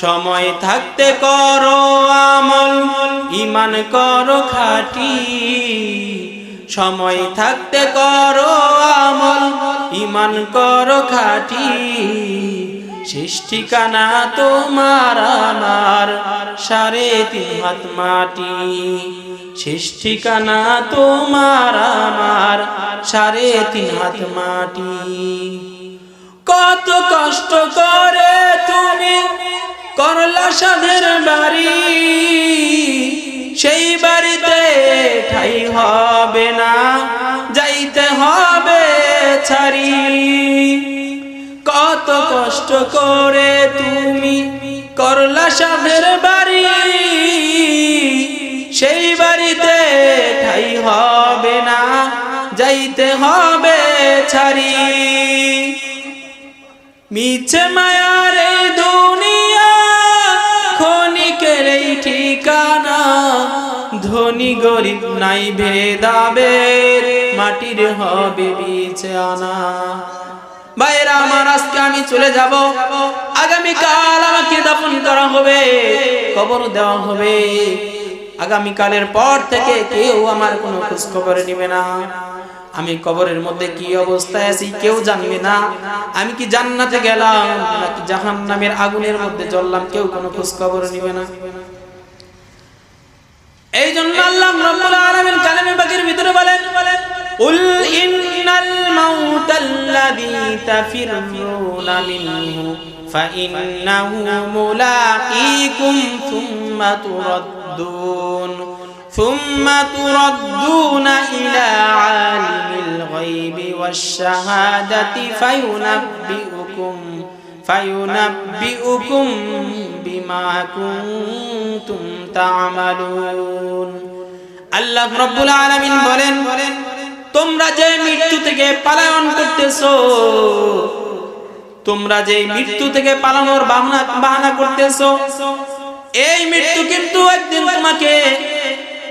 সময় থাকতে করো আমল ইমান করো খাটি। সময় থাকতে করো আমল ইমান করো খাটি। শেষ ঠিকানা তোমার আমার, সাড়ে তিন হাত মাটি। শেষ ঠিকানা তোমার আমার, সাড়ে তিন হাত মাটি। কত কষ্ট করে তুমি করলা সাধের বাড়ি, সেই বাড়িতে ঠাই হবে না, যাইতে হবে ছাড়ি। কত কষ্ট করে তুমি করলা সাধের বাড়ি, সেই বাড়িতে ঠাই হবে না, যাইতে হবে ছাড়ি। মিছে মায়ারে এই ধনী গরিব নাই ভেদাবে মাটির হবে বিছে আনা। বাইরা আমার আজকে আমি চলে যাব। আগামী কাল আমাকে দাফন করা হবে, কবর দেওয়া হবে। আগামী কালের পর থেকে কেউ আমার কোনো খোঁজ খবর নিবে না। আমি কবরের মধ্যে কি অবস্থায় আছি কেউ জানবে না। আমি কি জান্নাতে গেলাম, নাকি জাহান্নামের আগুনের মধ্যে জ্বললাম, কেউ কোনো খোঁজ খবর নিবে না। এই জন্য আল্লাহ রাব্বুল আলামিন কালামে পাকের ভিতরে বলেন উল ইন্নাল মাউতাল্লাযী তাফিরুনা মিনহু ফাইন্নাহু মুলাকীকুম থুম্মা তুরাদ্দুন ثم تردون إلى عالم الغيب والشهادة فينبئكم فينبئكم بما كنتم تعملون আল্লাহ রব্বুল আলামিন বলেন তোমরা যে মৃত্যু থেকে পালায়ন করতেছো তোমরা যে মৃত্যু থেকে পালানোর বাহানা বাহানা করতেছো এই মৃত্যু কিন্তু একদিন তোমাকে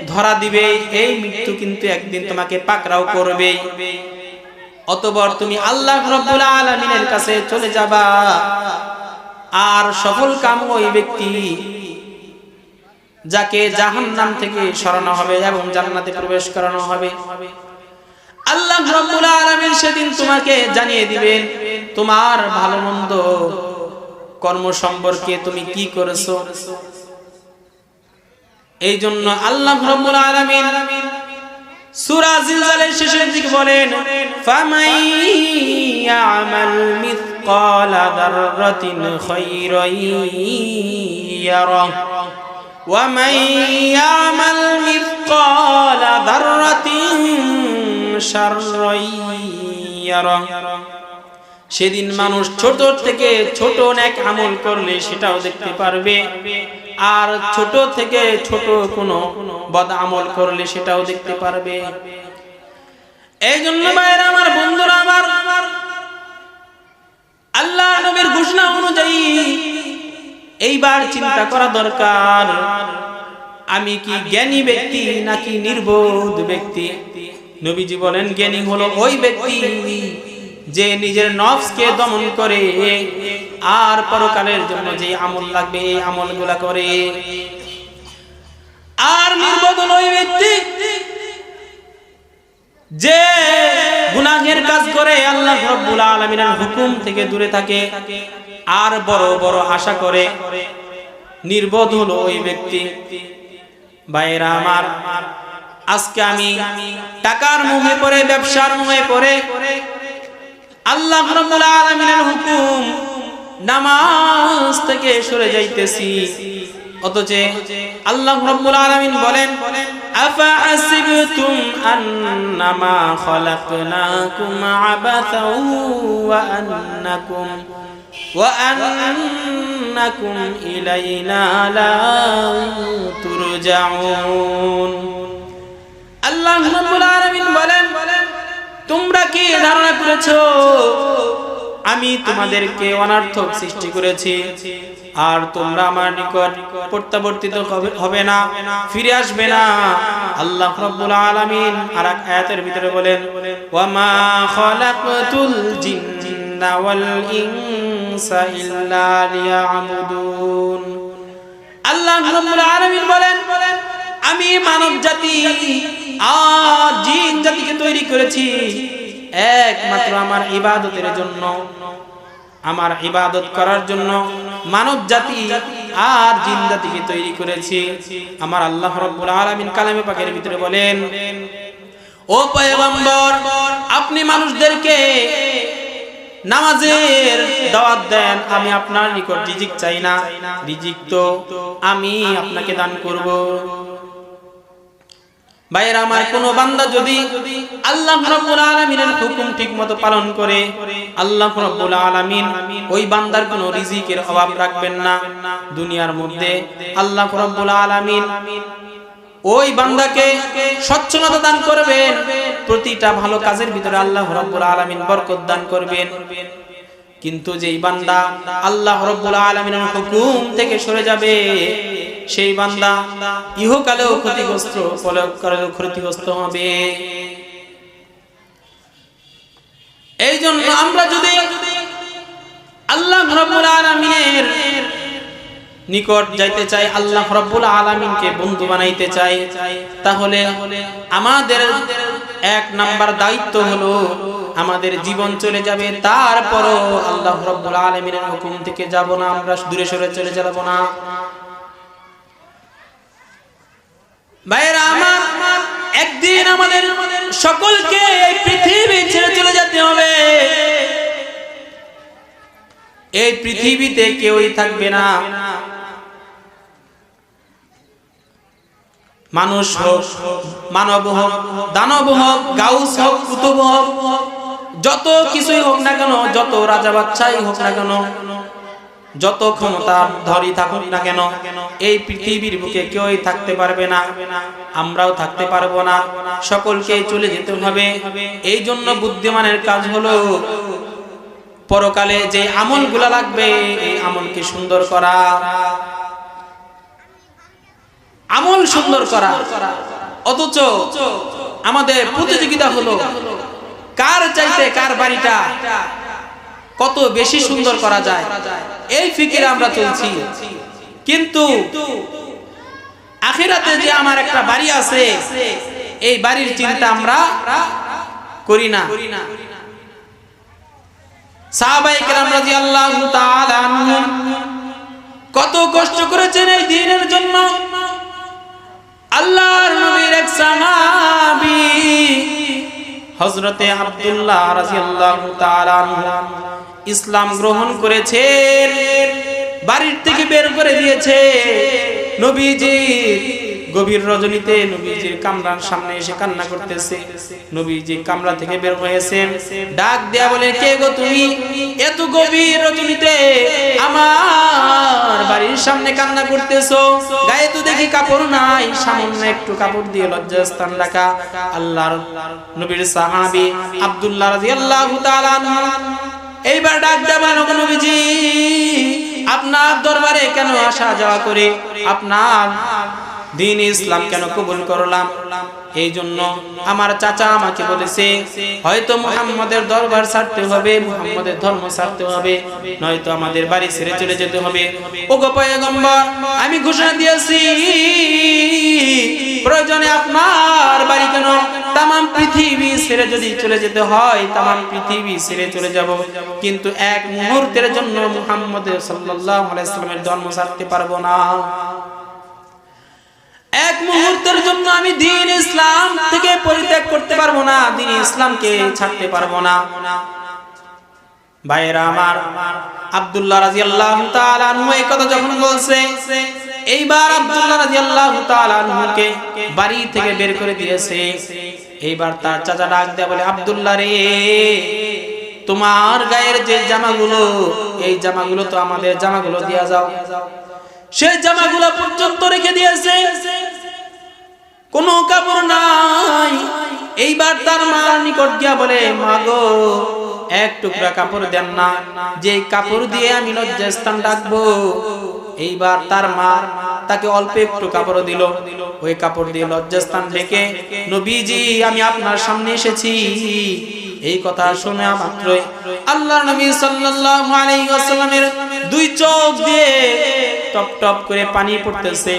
ধরা দিবে এই মৃত্যু কিন্তু একদিন তোমাকে পাকড়াও করবে অতবর তুমি আল্লাহ রব্বুল আলামিনের কাছে চলে যাবা। আর সফল কাম ওই ব্যক্তি যাকে জাহান্নাম থেকে সরানো হবে এবং জান্নাতে প্রবেশ করানো হবে। আল্লাহ রব্বুল আলামিন সেদিন তোমাকে জানিয়ে দিবেন, তোমার ভালো মন্দ কর্ম সম্পর্কে তুমি কি করেছ? এই জন্য আল্লাহ রব্বুল আলামিন সূরা জিলজালের শেষের দিকে বলেন, ফামাই ইয়ামাল মিসকালা দাররাতিন খায়রান ইয়ারা। ওয়া মান ইয়ামাল মিসকালা দাররাতিন শাররান ইয়ারা। সেদিন মানুষ ছোট থেকে ছোট নেক আমল করলে সেটাও দেখতে পারবে। আর ছোট থেকে ছোট কোনো বদ আমল করলে সেটাও দেখতে পারবে। এই জন্য বাইরে আমার বন্ধুরা, আমার আল্লাহ নবীর ঘোষণা অনুযায়ী এইবার চিন্তা করা দরকার, আমি কি জ্ঞানী ব্যক্তি নাকি নির্বোধ ব্যক্তি? নবীজি বলেন, জ্ঞানী হলো ওই ব্যক্তি যে নিজের নফসকে দমন করে আর পরকালের জন্য যে আমল লাগবে, এই আমলগুলা করে। আর নির্বোধ ওই ব্যক্তি যে গুনাহের কাজ করে, আল্লাহ রব্বুল আলামিনের হুকুম থেকে দূরে থাকে আর বড় বড় আশা করে। নির্বোধ হলো ওই ব্যক্তি ভাইরা আমার, আজকে আমি টাকার মুখে পড়ে, ব্যবসার মুখে পড়ে আল্লাহ রাব্বুল হুকুম, নামাজ থেকে সরে যাইতেছি। আল্লাহ রাব্বুল আলামিন বলেন, আফা আসিবতুম আন্নামা খালাকনাকুম আবাসাও ওয়া আন্নাকুম আল্লাহ রাব্বুল আলামিন বলেন তোমরা কি ধারণা করেছ? আমি তোমাদেরকে অনার্থক সৃষ্টি করেছি। আর তোমরা আমার নিকট প্রত্যাবর্তিত হবে- হবে না। ফিরে আসবে না। আল্লাহ রাব্বুল আলামিন আর এক আয়াতের ভিতরে বলেন ওয়ামা খালাকতুল জিন্না ওয়াল ইনসা ইল্লা লিয়াবুদুন। আল্লাহ রাব্বুল আলামিন বলেন আমি মানব জাতি আর জিন জাতিকে তৈরি করেছি একমাত্র আমার ইবাদতের জন্য, আমার ইবাদত করার জন্য মানব জাতি আর জিন জাতিকে তৈরি করেছি। আমার আল্লাহ রাব্বুল আলামিন কালামে পাকের ভিতরে বলেন, ও পয়গম্বর, আপনি মানুষদেরকে নামাজের দাওয়াত দেন, আমি আপনার নিকট রিজিক চাই না। রিজিক তো আমি আপনাকে দান করব। ভাইয়ের আমার কোন বান্দা যদি আল্লাহ রাব্বুল আলামিনের হুকুম ঠিকমতো পালন করে আল্লাহ রাব্বুল আলামিন ওই বান্দার কোনো রিজিকের অভাব রাখবেন না। দুনিয়ার মধ্যে আল্লাহ রাব্বুল আলামিন ওই বান্দাকে সচ্ছলতা দান করবেন। প্রতিটা ভালো কাজের ভিতরে আল্লাহ রাব্বুল আলামিন বরকত দান করবেন। কিন্তু যেই বান্দা আল্লাহ রাব্বুল আলামিনের হুকুম থেকে সরে যাবে। সেই বান্দা ইহকালেও ক্ষতিগ্রস্ত, পরকালেও ক্ষতিগ্রস্ত হবে। এই জন্য আমরা যদি আল্লাহ রাব্বুল আলামিনের নিকট যাইতে চাই, আল্লাহ রাব্বুল আলামিনকে বন্ধু বানাইতে চাই, তাহলে আমাদের এক নাম্বার দায়িত্ব হলো আমাদের জীবন চলে যাবে, তারপরও আল্লাহ রাব্বুল আলামিনের হুকুম থেকে যাব না, আমরা দূরে সরে চলে যাব না। ভাইরা আমার, একদিন আমাদের সকলকে পৃথিবী ছেড়ে চলে যেতে হবে। এই পৃথিবীতে কেউই থাকবে না। মানুষ হোক, মানব হোক, দানব হোক, গাউস হোক, কুতুব হোক, যত কিছুই হোক না কেন, যত রাজা বাচ্চাই হোক না কেন যত ক্ষমতা ধরি থাকুক না কেন, এই পৃথিবীর বুকে কেউই থাকতে পারবে না, আমরাও থাকতে পারব না, সকলকে চলে যেতে হবে। এই জন্য বুদ্ধিমানের কাজ হলো পরকালে যে আমলগুলা লাগবে, এই আমলকে সুন্দর করা। আমল সুন্দর করা। অথচ আমাদের প্রতিযোগিতা হলো, কার চাইতে কার বাড়িটা কত বেশি সুন্দর করা যায়। এই ফিকিরে আমরা চলছি। কিন্তু আখিরাতে যে আমার একটা বাড়ি আছে এই বাড়ির চিন্তা আমরা করি না। কত কষ্ট করেছেন এই দিনের জন্য। আল্লাহর নবীর এক সাহাবী হযরতে আব্দুল্লাহ রাদিয়াল্লাহু তাআলা ইসলাম গ্রহণ করেছেন, বাড়ির থেকে বের করে দিয়েছে। নবীজি গভীর রজনীতে নবীজির কামরার সামনে এসে কান্না করতেছে। নবীজি কামরা থেকে বের হয়েছেন। ডাক দেয়া বলে, কে গো তুমি? এত গভীর রজনীতে আমার বাড়ির সামনে কান্না করতেছো? গায়ে তো দেখি কাপড় নাই, সামান্য একটু কাপড় দিয়ে লজ্জাস্থান রাখা। আল্লাহর নবীর সাহাবী আব্দুল্লাহ রাদিয়াল্লাহু তাআলা এইবার ডাক দেবেন নবীজি। আপনার দরবারে কেন আসা যাওয়া করে? আপনার দিন ইসলাম কেন কবুল করলাম? এই জন্য আমার চাচা আমাকে বলেছে, হয়তো মুহাম্মদের দরবার ছাড়তে হবে, মুহাম্মদের ধর্ম ছাড়তে হবে, নয়তো আমাদের বাড়ি ছেড়ে চলে যেতে হবে। ও গো পয়গম্বর, আমি ঘোষণা দিয়েছি, প্রয়োজনে আপনার বাড়ি কেন তাম পৃথিবী ছেড়ে যদি চলে যেতে হয় তাম পৃথিবী ছেড়ে চলে যাব। কিন্তু এক মুহূর্তের জন্য মুহাম্মদ সাল্লাল্লাহু আলাইহি সাল্লামের ধর্ম ছাড়তে পারব না। এক মুহূর্তের জন্য আমি দিন ইসলাম থেকে পরিত্যাগ করতে পারব না, দিন ইসলামকে ছাড়তে পারব না। ভাইয়েরা আমার, আব্দুল্লাহ রাদিয়াল্লাহু তাআলা আনহু এই কথা যখন বলছে, এইবার আব্দুল্লাহ রাদিয়াল্লাহু তাআলা আনহুকে বাড়ি থেকে বের করে দিয়েছে। এইবার তার চাচা ডাক দেয়া বলে, আব্দুল্লাহ রে, তোমার গায়ের যে জামাগুলো, এই জামাগুলো তো আমাদের জামাগুলো দিয়া যাও। সেই জামাগুলা পর্যন্ত রেখে দিয়েছে। কোনো কাপড় নাই। এইবার তার মার নিকট গিয়া বলে, মা গো এক টুকরা কাপড় দেন না। যে কাপড় দিয়ে আমি লজ্জাস্থান ডাকবো, এইবার তার মা তাকে অল্প একটু কাপড় দিল। ওই কাপড় দিয়ে লজ্জাস্থান ডেকে, নবীজি, আমি আপনার সামনে এসেছি। এই কথা শুনে মাত্রই আল্লাহ নবী সাল্লাল্লাহু আলাইহি ওয়াসাল্লামের দুই চোখ দিয়ে টপ টপ করে পানি পড়তেছে।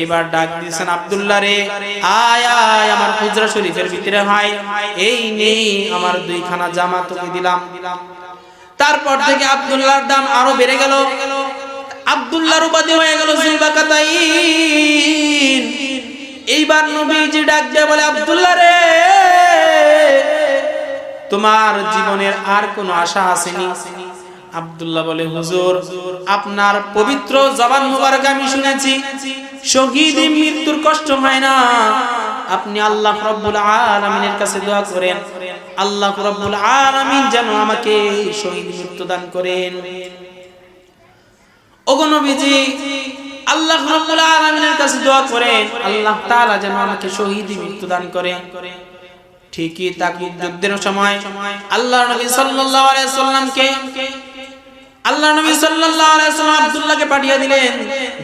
এইবার ডাক দিয়েছেন, আব্দুল্লাহ রে, আয় আয়, আমার হুজরা শরীফের ভিতরে ভাই এই নেই আমার দুইখানা জামা তোকে দিলাম তারপর থেকে আব্দুল্লাহর দাম আরও বেড়ে গেল। আব্দুল্লাহর উপাধি হয়ে গেল জুলবাকাতাইন। এইবার নবীজি ডাক দিয়ে বলে, আব্দুল্লাহ রে, তোমার জীবনের আর কোনো আশা আসেনি? আব্দুল্লাহ বলে, হুজুর, আপনার পবিত্র জবান মুবারক আমি শুনেছি। শহীদ মৃত্যুর কষ্ট হয় না। আপনি আল্লাহ রব্বুল আলামিনের কাছে দোয়া করেন। আল্লাহ রব্বুল আলামিন যেন আমাকে শহীদ মৃত্যু দান করেন। ওগো নবীজি, আল্লাহ রাব্বুল আলামিনের কাছে দোয়া করেন। আল্লাহ তাআলা যেন আমাকে শহীদ মৃত্যু দান করেন। ঠিকই তাকুব যুদ্ধের সময় আল্লাহ নবী সাল্লাল্লাহু আলাইহি সাল্লামকে আল্লাহ নবী সাল্লাল্লাহু আলাইহি সাল্লাম আব্দুল্লাহকে পাঠিয়ে দিলেন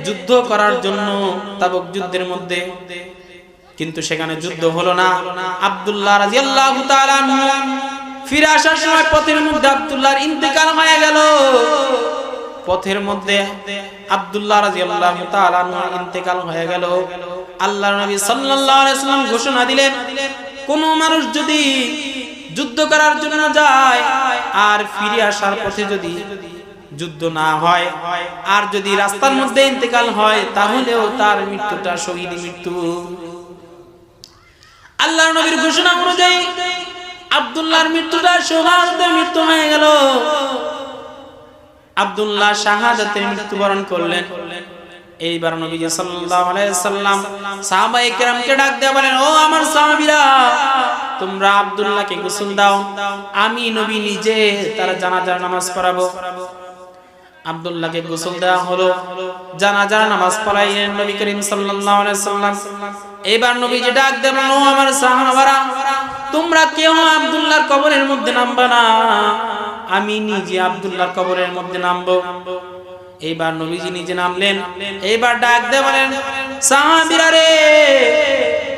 যুদ্ধ করার জন্য তাবুক যুদ্ধের মধ্যে। কিন্তু সেখানে যুদ্ধ হলো না। আব্দুল্লাহ রাদিয়াল্লাহু তাআলা ফিরে আসার সময় পথের মধ্যে আব্দুল্লাহর ইন্তেকাল হয়ে গেল। পথের মধ্যে আব্দুল্লাহ তাআলা আনহু ইন্তেকাল হয়ে গেল। আল্লাহর নবী সাল্লাম ঘোষণা দিলেন, কোন মানুষ যদি যুদ্ধ করার জন্য যায় আর ফিরে আসার পথে যদি যুদ্ধ না হয় আর যদি রাস্তার মধ্যে ইন্তেকাল হয়, তাহলেও তার মৃত্যুটা শহীদ মৃত্যু। আল্লাহর নবীর ঘোষণা অনুযায়ী আব্দুল্লাহর মৃত্যুটা সৌহার্দের মৃত্যু হয়ে গেল। আব্দুল্লাহ শাহাদাতের মৃত্যুবরণ করলেন। এইবার নবী সাল্লাল্লাহু আলাইহি সাল্লাম সাহাবায়ে কেরামকে ডাক দিয়ে বলেন, ও আমার সাহাবীরা, তোমরা আব্দুল্লাহকে গোসল দাও, আমি নবী নিজে তার জানাজার নামাজ পড়াবো। আব্দুল্লাহকে গোসল দেওয়া হলো, জানাজার নামাজ পড়াইলেন নবী করিম সাল্লাল্লাহু আলাইহি সাল্লাম এবার নবীজি ডাক দেবেন ও আমার সাহাবারা, তোমরা কেউ আব্দুল্লাহর কবরের মধ্যে নামবা না। আমি নিজে আব্দুল্লাহর কবরের মধ্যে নামবো। এইবার নবীজি নিজে নামলেন। এইবার ডাক দেবেন সাহাবীরা রে,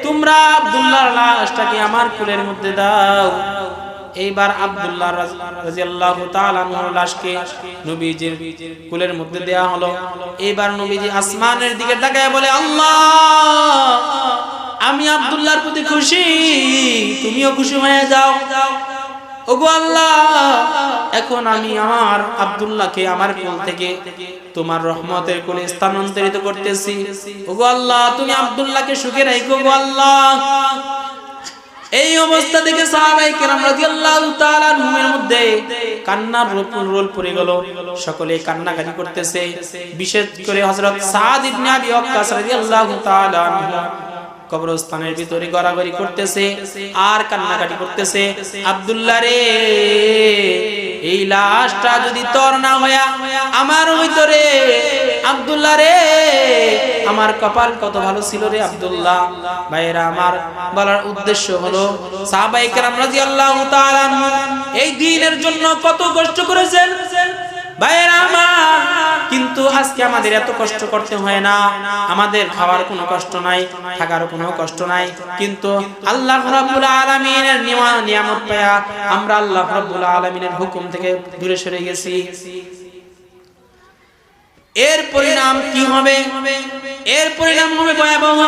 তোমরা আব্দুল্লাহর লাশটাকে আমার কুলের মধ্যে দাও। এইবার আব্দুল্লাহ রাদিয়াল্লাহু তাআলা আনহুর লাশকে নবীজির কুলের মধ্যে দেয়া হলো। এইবার নবীজি আসমানের দিকে তাকায় বলে, আল্লাহ, আমি আব্দুল্লাহর প্রতি খুশি। তুমিও খুশি হয়ে যাও। ওগো আল্লাহ, এখন আমি আমার আব্দুল্লাহকে আমার কোল থেকে তোমার রহমতের কোলে স্থানান্তরিত করতেছি। ওগো আল্লাহ, তুমি আব্দুল্লাহকে সুখে রাখো গো আল্লাহ। এই অবস্থা দেখে মধ্যে কান্নার রোল পড়ে গেল। সকলে করতেছে। বিশেষ করে কবরস্থানের ভিতরে গড়াগড়ি করতেছে, আর কান্নাকাটি করতেছে। আব্দুল্লাহ রে, এই লাশটা যদি তোর না হইয়া আমার ভিতরে আব্দুল্লাহ রে, আমার কপাল কত ভালো ছিল রে আব্দুল্লাহ। ভাইরা আমার বলার উদ্দেশ্য হলো এই দিনের জন্য কত কষ্ট করেছেন? কিন্তু আজকে আমাদের এত কষ্ট করতে হয় না। আমাদের খাওয়ার কোনো কষ্ট নাই থাকার কোনো কষ্ট নাই। কিন্তু আল্লাহ রাব্বুল আলামিনের নিয়ামত পায়া আমরা আল্লাহ রাব্বুল আলামিনের হুকুম থেকে দূরে সরে গেছি। এর পরিণাম কি হবে? এর পরিণাম হবে ভয়াবহ।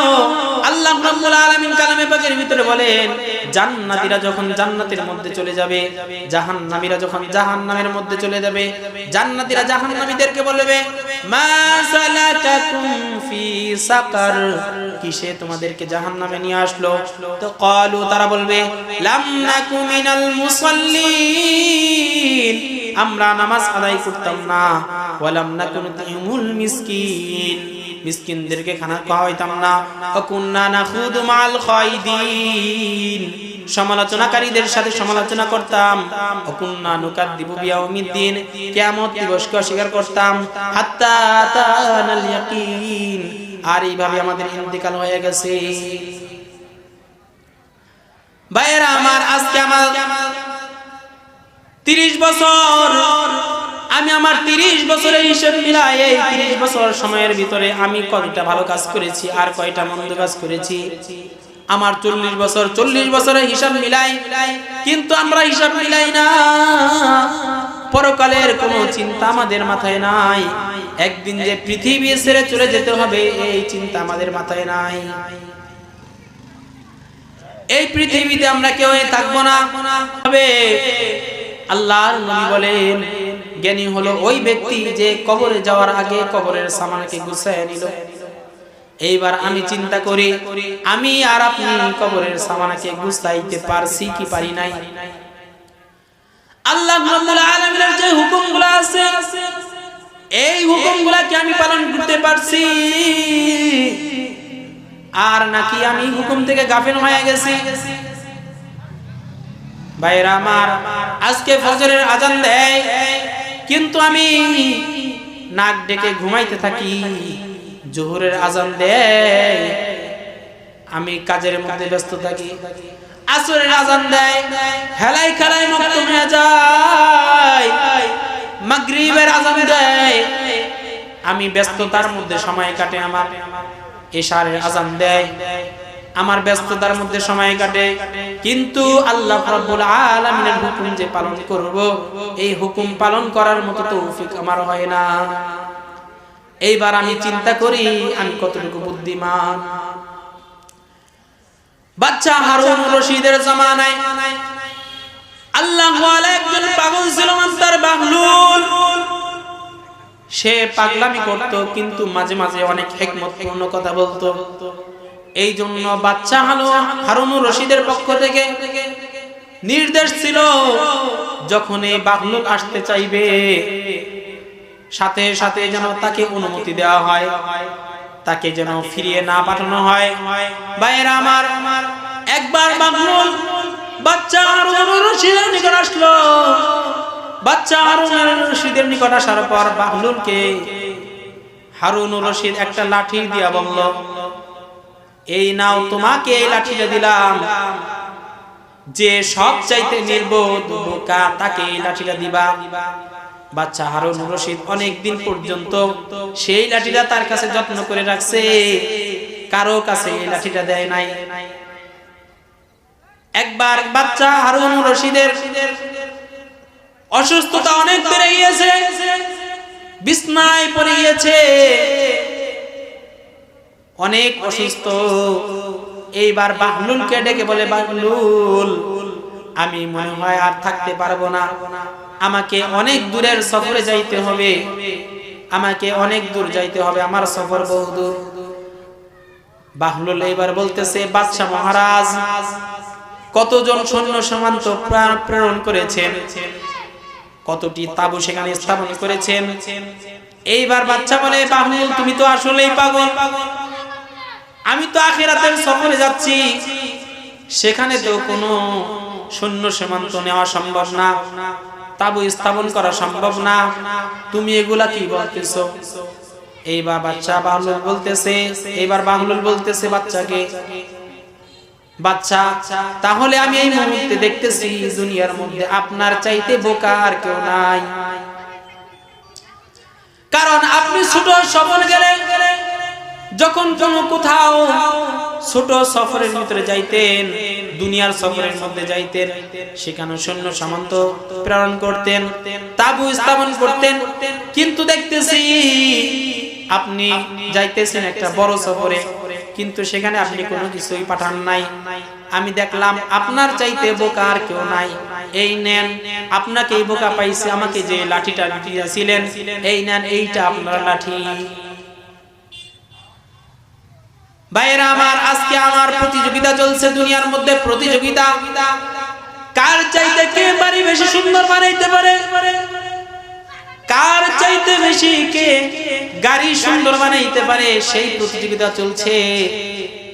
আল্লাহ রাব্বুল আলামিন কালামে পাকের ভিতরে বলেন, জান্নাতীরা যখন জান্নাতের মধ্যে চলে যাবে, জাহান্নামীরা যখন জাহান্নামের মধ্যে চলে যাবে, জান্নাতীরা জাহান্নামীদেরকে বলবে, মা সালাকাকুম ফি সাকার। কিসে তোমাদেরকে জাহান্নামে নিয়ে আসলো? তো ক্বালু, তারা বলবে, লাম নাকু মিনাল মুসাল্লিন। আমরা নামাজ আদায় করতাম না। ওয়ালাম নাকুন তুমুল মিসকিন। মিসকিনদেরকে খানা খাওয়াইতাম না। অকুন্না নাখুদু মাল খাইদিন। সমালোচনাকারীদের সাথে সমালোচনা করতাম। অকুন্না নুকার দিব বিয়াউমিদ্দিন। কিয়ামত দিবসকে অস্বীকার করতাম। হাত্তা আতানাল ইয়াকিন। আর এইভাবে আমাদের ইন্তেকাল হয়ে গেছে। ভাইয়েরা, আমার আজকে আমার তিরিশ বছর আমি আমার তিরিশ বছরের হিসেব মিলাই এই তিরিশ বছর সময়ের ভিতরে আমি কয়টা ভালো কাজ করেছি আর কয়টা মন্দ কাজ করেছি। আমার চল্লিশ বছর, চল্লিশ বছরের হিসাব মিলাই, কিন্তু আমরা হিসাব মিলাই না। পরকালের কোনো চিন্তা আমাদের মাথায় নাই। একদিন যে পৃথিবী ছেড়ে চলে যেতে হবে, এই চিন্তা আমাদের মাথায় নাই। এই পৃথিবীতে আমরা কেউ থাকব না। নবী বলেন জ্ঞানী হলো ওই ব্যক্তি যে কবরে যাওয়ার আগে কবরের সামানকে গুছায় নিল। এইবার আমি চিন্তা করি, আমি আর আপনি কবরের সামানাকে গুছাইতে পারছি কি পারি নাই? আল্লাহ রাব্বুল আলামিনের যে হুকুমগুলো আছে, এই হুকুমগুলোকে আমি পালন করতে পারছি। আর নাকি আমি হুকুম থেকে গাফিল হয়ে গেছি? ভাইরা আমার, আজকে ফজরের আজান দেয়। কিন্তু আমি নাক ডেকে ঘুমাইতে থাকি, জোহরের আজান দেয়, আমি কাজের মধ্যে ব্যস্ত থাকি, আসরের আজান দেয় হেলাই খেলাই মুক্ত হয়ে যায়, মাগরিবের আজান দেয়, আমি ব্যস্ততার মধ্যে সময় কাটে আমার, এশারের আজান দেয় আমার ব্যস্ততার মধ্যে সময় কাটে। কিন্তু আল্লাহ রাব্বুল আলামিনের হুকুম যে পালন করব, এই হুকুম পালন করার মতো তৌফিক আমার হয় না। এইবার আমি চিন্তা করি, আমি কতটুকু বুদ্ধিমান। বাচ্চা হারুন রশিদের জামানায় আল্লাহ একজন পাগল ছিল তার বাহলুল। সে পাগলামি করত, কিন্তু মাঝে মাঝে অনেক হেকমতপূর্ণ কথা বলতো। এই জন্য বাচ্চা হালো হারুনুর রশিদের পক্ষ থেকে নির্দেশ ছিল যখন এই বাগলুক আসতে চাইবে, সাথে সাথে যেন তাকে অনুমতি দেওয়া হয়, তাকে যেন ফিরিয়ে না পাঠানো হয়। বাইরা আমার, একবার বাগলুল বাচ্চা হারুনুর রশিদের নিকট আসলো। বাচ্চা হারুনুর রশিদের নিকট আসার পর বাহলুলকে হারুনুর রশিদ একটা লাঠি দিয়া বলল এই নাও তোমাকে এই লাঠিটা দিলাম। যে সব চাইতে নির্বোধ বোকা তাকে এই লাঠিটা দিবা। বাচ্চা হারুন রশিদ অনেক দিন পর্যন্ত সেই লাঠিটা তার কাছে যত্ন করে রাখছে। কারও কাছে এই লাঠিটা দেয় নাই। একবার বাচ্চা হারুন রশিদের অসুস্থতা অনেক বেড়ে গিয়েছে। বিছনায় পড়ে গিয়েছে। অনেক অসুস্থ। এইবার বাহলুলকে ডেকে বলে, বাহলুল, আমি মনে হয় আর থাকতে পারব না। আমাকে অনেক দূরের সফরে যাইতে হবে। আমাকে অনেক দূর যাইতে হবে আমার সফর বহু দূর বাহলুল এইবার বলতেছে, বাদশাহ মহারাজ, কতজন সৈন্য সীমান্ত প্রেরণ করেছেন? কতটি তাবু সেখানে স্থাপন করেছেন? এইবার বাচ্চা বলে, বাহলুল, তুমি তো আসলেই পাগল পাগল। আমি তো আখেরাতের সফরে যাচ্ছি। সেখানে তো কোনো সৈন্য সীমান্ত নেওয়া সম্ভব না। তাবু স্থাপন করা সম্ভব না। তুমি এগুলা কি বলতেছো? এইবার বাচ্চা বাহলুল বলতেছে, এইবার বাহলুল বলতেছে বাচ্চাকে, বাচ্চা, তাহলে আমি এই মুহূর্তে দেখতেছি দুনিয়ার মধ্যে আপনার চাইতে বোকা আর কেউ নাই। কারণ আপনি ছোট সফর গেলে যখন কোন কোথাও ছোট সফরের ভিতরে যাইতেন, দুনিয়ার সফরের মধ্যে যাইতেন সেখানে সৈন্য সামন্ত প্রেরণ করতেন, তাবু স্থাপন করতেন। কিন্তু দেখতেছি আপনি যাইতেছেন একটা বড় সফরে, কিন্তু সেখানে আপনি কোনো কিছুই পাঠান নাই। আমি দেখলাম আপনার চাইতে বোকা আর কেউ নাই। এই নেন, আপনাকে এই বোকা পাইছে, আমাকে যে লাঠিটা দিয়েছিলেন এই নেন, এইটা আপনার লাঠি। ভাইয়েরা আমার, আজকে আমার প্রতিযোগিতা চলছে দুনিয়ার মধ্যে প্রতিযোগিতা। কার চাইতে কে বাড়ি বেশি সুন্দর বানাইতে পারে? কার চাইতে বেশি কে গাড়ি সুন্দর বানাইতে পারে? সেই প্রতিযোগিতা চলছে।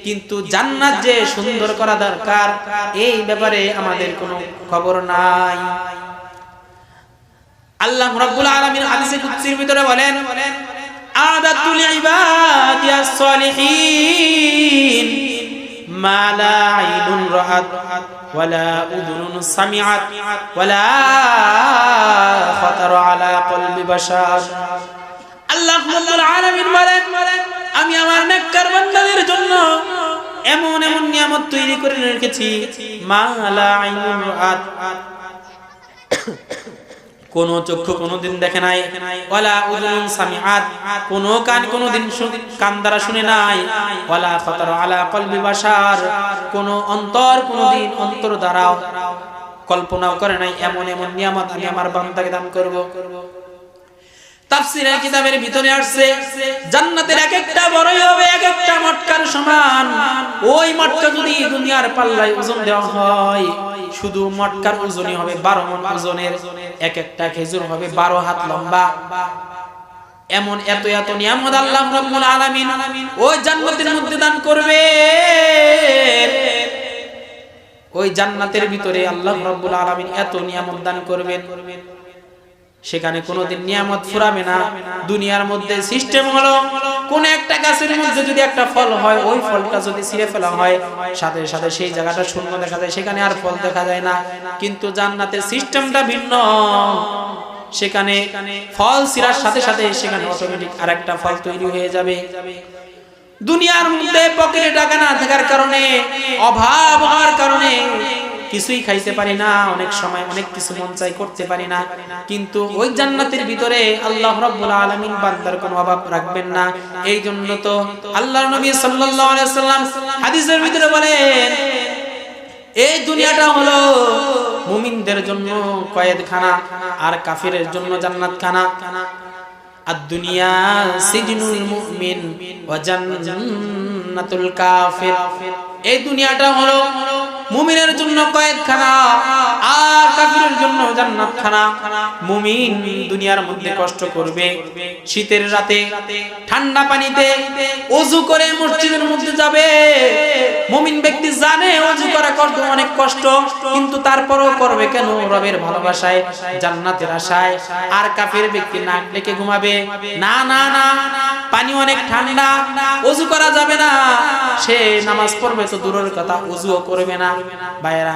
কিন্তু জান্নাত যে সুন্দর করা দরকার, এই ব্যাপারে আমাদের কোনো খবর নাই। আল্লাহ রাব্বুল আলামিন হাদিসে কুদসির ভিতরে বলেন আদাতুল ইবাদিয়াস সলিহিন। মা লা আইনুন রাআত ওয়ালা উযুনুন সামিআত, ওয়ালা খাতার আলা কলবি বাশার। আল্লাহ রাব্বুল আলামিন বলেন, আমি আমার নেককার বান্দাদের জন্য এমন এমন নিয়ামত তৈরি করে রেখেছি। মা লা আইনুন রাআত কোন চক্ষু কোনদিন দেখে নাই, ওয়ালা উযুন সামিআত, কোন কান কোনদিন কান দ্বারা শুনে নাই, ওয়ালা খাতার আলা কলবি বাশার, কোন অন্তর কোনদিন অন্তর দ্বারা কল্পনাও করে নাই, এমন এমন নিয়ামত আমি আমার বান্দাকে দান করব। তাফসীরের কিতাবের ভিতরে আসছে, জান্নাতের এক একটা বড়ই হবে এক একটা মটকার সমান। ওই মটকা যদি দুনিয়ার পাল্লায় ওজন দেওয়া হয়, শুধু মটকার ওজনই হবে 12 মণ ওজনের। এক একটা খেজুর হবে 12 হাত লম্বা। এমন এত এত নিয়ামত আল্লাহ রাব্বুল আলামিন ওই জান্নাতের মধ্যে দান করবে। ওই জান্নাতের ভিতরে আল্লাহ রাব্বুল আলামিন এত নিয়ামত দান করবেন। সেখানে কোনোদিন নিয়ামত ফুরাবে না। দুনিয়ার মধ্যে সিস্টেম হলো, কোন একটা গাছের মধ্যে যদি একটা ফল হয়, ওই ফলটা যদি ছিঁড়ে ফেলা হয়, সাথে সাথে সেই জায়গাটা শূন্য দেখা যায়, সেখানে আর ফল দেখা যায় না। কিন্তু জান্নাতের সিস্টেমটা ভিন্ন। সেখানে ফল ছিঁড়ার সাথে সাথে সেখানে অটোমেটিক আর একটা ফল তৈরি হয়ে যাবে। দুনিয়ার মধ্যে পকেটে টাকা না থাকার কারণে, অভাব হওয়ার কারণে কিছুই খাইতে পারি না, অনেক সময় অনেক কিছু মন চাই করতে পারি না। কিন্তু ওই জান্নাতের ভিতরে আল্লাহ রাব্বুল আলামিন বান্দার কোনো অভাব রাখবেন না। এই জন্য তো আল্লাহর নবী সাল্লাল্লাহু আলাইহি সাল্লাম হাদিসের ভিতরে বলেন, এই দুনিয়াটা হলো মুমিনদের জন্য কয়েদখানা আর কাফিরের জন্য জান্নাতখানা। দুনিয়া সিজনুল মুমিন ওয়া জান্নাতুল কাফির। এই দুনিয়াটা হলো মুমিনের জন্য কয়েদখানা আর কাফিরের জন্য জান্নাতখানা। মুমিন দুনিয়ার মধ্যে কষ্ট করবে। শীতের রাতে, ঠান্ডা পানিতে ওযু করে মসজিদের মধ্যে যাবে। মুমিন ব্যক্তি জানে ওযু করা করতে অনেক কষ্ট, কিন্তু তারপরেও করবে কেন রবের ভালোবাসায়, জান্নাতের আশায়? আর কাফের ব্যক্তি নাক ডেকে ঘুমাবে। না না না, পানি অনেক ঠান্ডা ওযু করা যাবে না। সে নামাজ পড়বে তো দূরের কথা ওযুও করবে না। ভাইয়েরা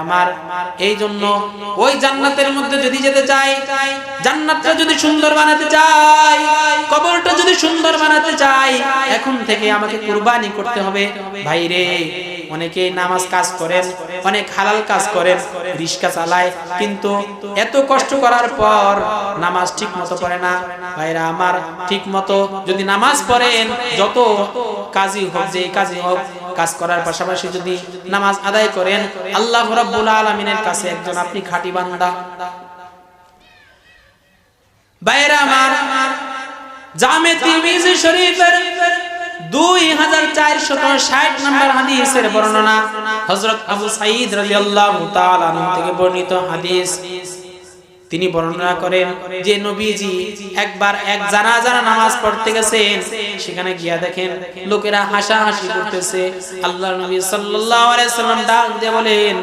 করতে হবে। ভাই রে অনেকে নামাজ কাজ করেন, অনেক হালাল কাজ করেন রিস্কা চালায়, কিন্তু এত কষ্ট করার পর নামাজ ঠিক মতো পড়ে না। ভাইরা আমার ঠিক মতো যদি নামাজ পড়েন, যত কাজই হোক যে কাজই হোক কাজ করার পাশাপাশি যদি নামাজ আদায় করেন, আল্লাহ রাব্বুল আলামিনের কাছে একজন আপনি খাঁটি বান্দা। বর্ণনা হজরত আবু সাইদ রাদিয়াল্লাহু তাআলা থেকে বর্ণিত হাদিস। তিনি বর্ণনা করেন যে নবীজি একবার এক জানাজা নামাজ পড়তে গেছেন, সেখানে গিয়া দেখেন লোকেরা হাসাহাসি করতেছে। আল্লাহর নবী সাল্লাম ডাক দিয়ে বলেন,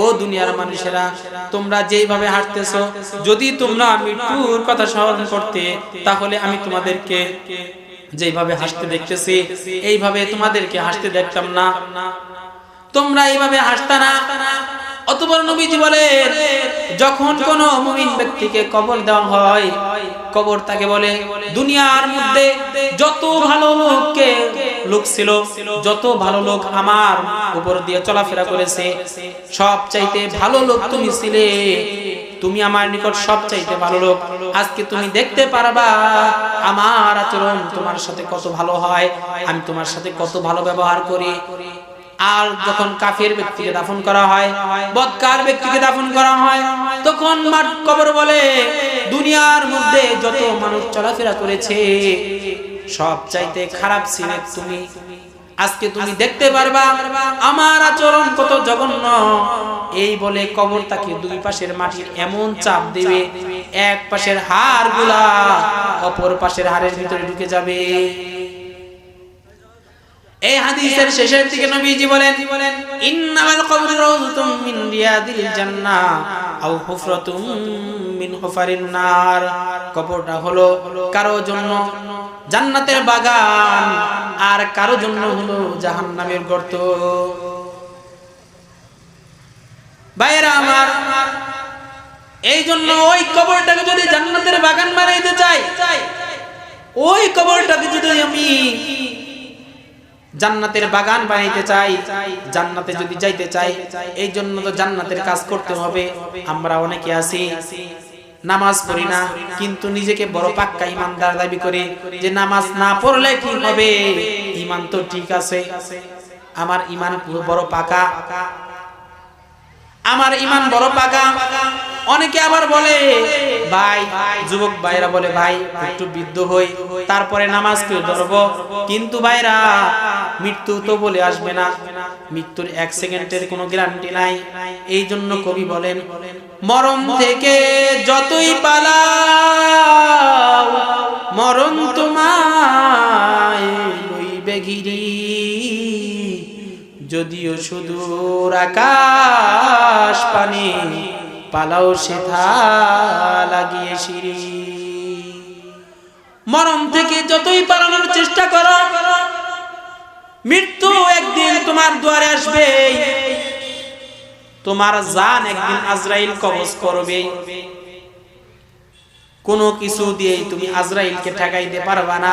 ও দুনিয়ার মানুষেরা, তোমরা যেইভাবে হাঁটতেছো, যদি তোমরা মৃত্যুর কথা স্মরণ করতে, তাহলে আমি তোমাদেরকে যেইভাবে হাসতে দেখতেছি, এইভাবে তোমাদেরকে হাসতে দেখতাম না। তোমরা এইভাবে হাসতা না। অতবার নবীজি বলে, যখন কোন মুমিন ব্যক্তিকে কবর দেওয়া হয়, কবর তাকে বলে, দুনিয়ার মধ্যে যত ভালো লোককে লোক ছিল, যত ভালো লোক আমার উপর দিয়ে চলাফেরা করেছে সব চাইতে ভালো লোক তুমি ছিলে। তুমি আমার নিকট সব চাইতে ভালো লোক। আজকে তুমি দেখতে পারবা, আমার আচরণ তোমার সাথে কত ভালো হয়, আমি তোমার সাথে কত ভালো ব্যবহার করি। আর যখন কাফের ব্যক্তিকে দাফন করা হয়, বদকার ব্যক্তিকে দাফন করা হয়, তখন মাঠ কবর বলে, দুনিয়ার মধ্যে যত মানুষ চলাফেরা করেছে, সব চাইতে খারাপ ছিলে তুমি। আজকে তুমি দেখতে পারবা, আমার আচরণ কত জঘন্য। এই বলে কবর তাকে দুই পাশের মাটির এমন চাপ দেবে, এক পাশের হাড়গুলা অপর পাশের হাড়ের ভিতরে ঢুকে যাবে। এই হাদিসের শেষের দিকে নবীজি বলেন, ইন্নামাল কবরু রাউযাতুম মিন রিয়াদিল জান্নাহ আও হুফরাতুম মিন হুফারিন নার। কবরটা হলো কারও জন্য জান্নাতের বাগান আর কারও জন্য হলো জাহান্নামের গর্ত। ভাইয়েরা আমার, এই জন্য ওই কবরটাকে যদি জান্নাতের বাগান বানাইতে চাই, ওই কবরটাকে যদি আমি জান্নাতের বাগান বানাইতে চাই জান্নাতে যদি যাইতে চাই এই জন্য তো জান্নাতের কাজ করতে হবে। আমরা অনেকে আছি নামাজ পড়ি না কিন্তু নিজেকে বড় পাক্কা ইমানদার দাবি করে যে নামাজ না পড়লে কি হবে? ইমান তো ঠিক আছে। আমার ইমান পুরো বড় পাকা। আমার ইমান বড় পাকা। অনেকে আবার বলে ভাই যুবক ভাইরা বলে ভাই একটু বৃদ্ধ হই তারপরে নামাজ কেউ ধরব। কিন্তু ভাইরা মৃত্যু তো বলে আসবে না। মৃত্যুর এক সেকেন্ডের কোনো গ্যারান্টি নাই। এই জন্য কবি বলেন মরণ থেকে যতই পালাও মরণ তোমায় লইবে ঘিরি। যদিও সুদূর আকাশ পানে, পালাও সেথা লাগিয়ে সিঁড়ি। মরণ থেকে যতই পালানোর চেষ্টা করো, মৃত্যু একদিন তোমার দুয়ারে আসবে। তোমার জান একদিন আজরাইল কবজ করবে। কোনো কিছু দিয়েই তুমি আজরাইলকে ঠেকাইতে পারবা না।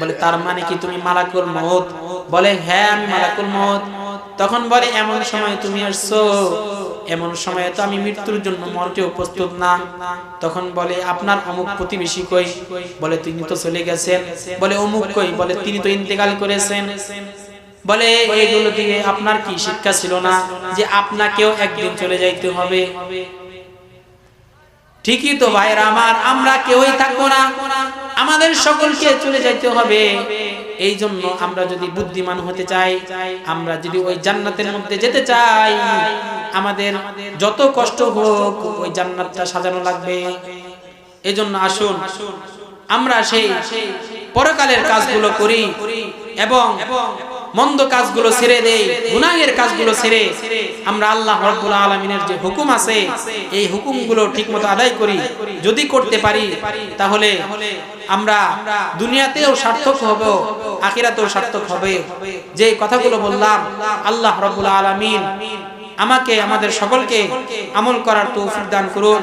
বলে, তার মানে কি তুমি মালাকুল মউত? বলে হ্যাঁ আমি মালাকুল মউত। তখন বলে, এমন সময় তুমি আসছো এমন সময়ে তো আমি মৃত্যুর জন্য মরতেও প্রস্তুত না। তখন বলে, আপনার অমুক প্রতিবেশী কই? বলে, তিনি তো চলে গেছেন। বলে, অমুক কই? বলে, তিনি তো ইন্তেকাল করেছেন। বলে, এগুলো থেকে আপনার কি শিক্ষা ছিল না যে আপনাকেও একদিন চলে যাইতে হবে? ঠিকই তো ভাইরা আমার, আমরা কেউই থাকব না। আমাদের সকলকে চলে যাইতে হবে। এই জন্য আমরা যদি বুদ্ধিমান হতে চাই, আমরা যদি ওই জান্নাতের মধ্যে যেতে চাই, আমাদের যত কষ্ট হোক ওই জান্নাতটা সাজানো লাগবে। এই জন্য আসুন, আমরা সেই পরকালের কাজগুলো করি এবং মন্দ কাজগুলো ছেড়ে দেই গুনাহের কাজগুলো ছেড়ে আমরা আল্লাহ রাব্বুল আলামিনের যে হুকুম আছে, এই হুকুমগুলো ঠিকমতো আদায় করি। যদি করতে পারি, তাহলে আমরা দুনিয়াতেও সার্থক হব, আখিরাতেও সার্থক হবে। যে কথাগুলো বললাম, আল্লাহ রাব্বুল আলামিন আমাকে, আমাদের সকলকে আমল করার তৌফিক দান করুন।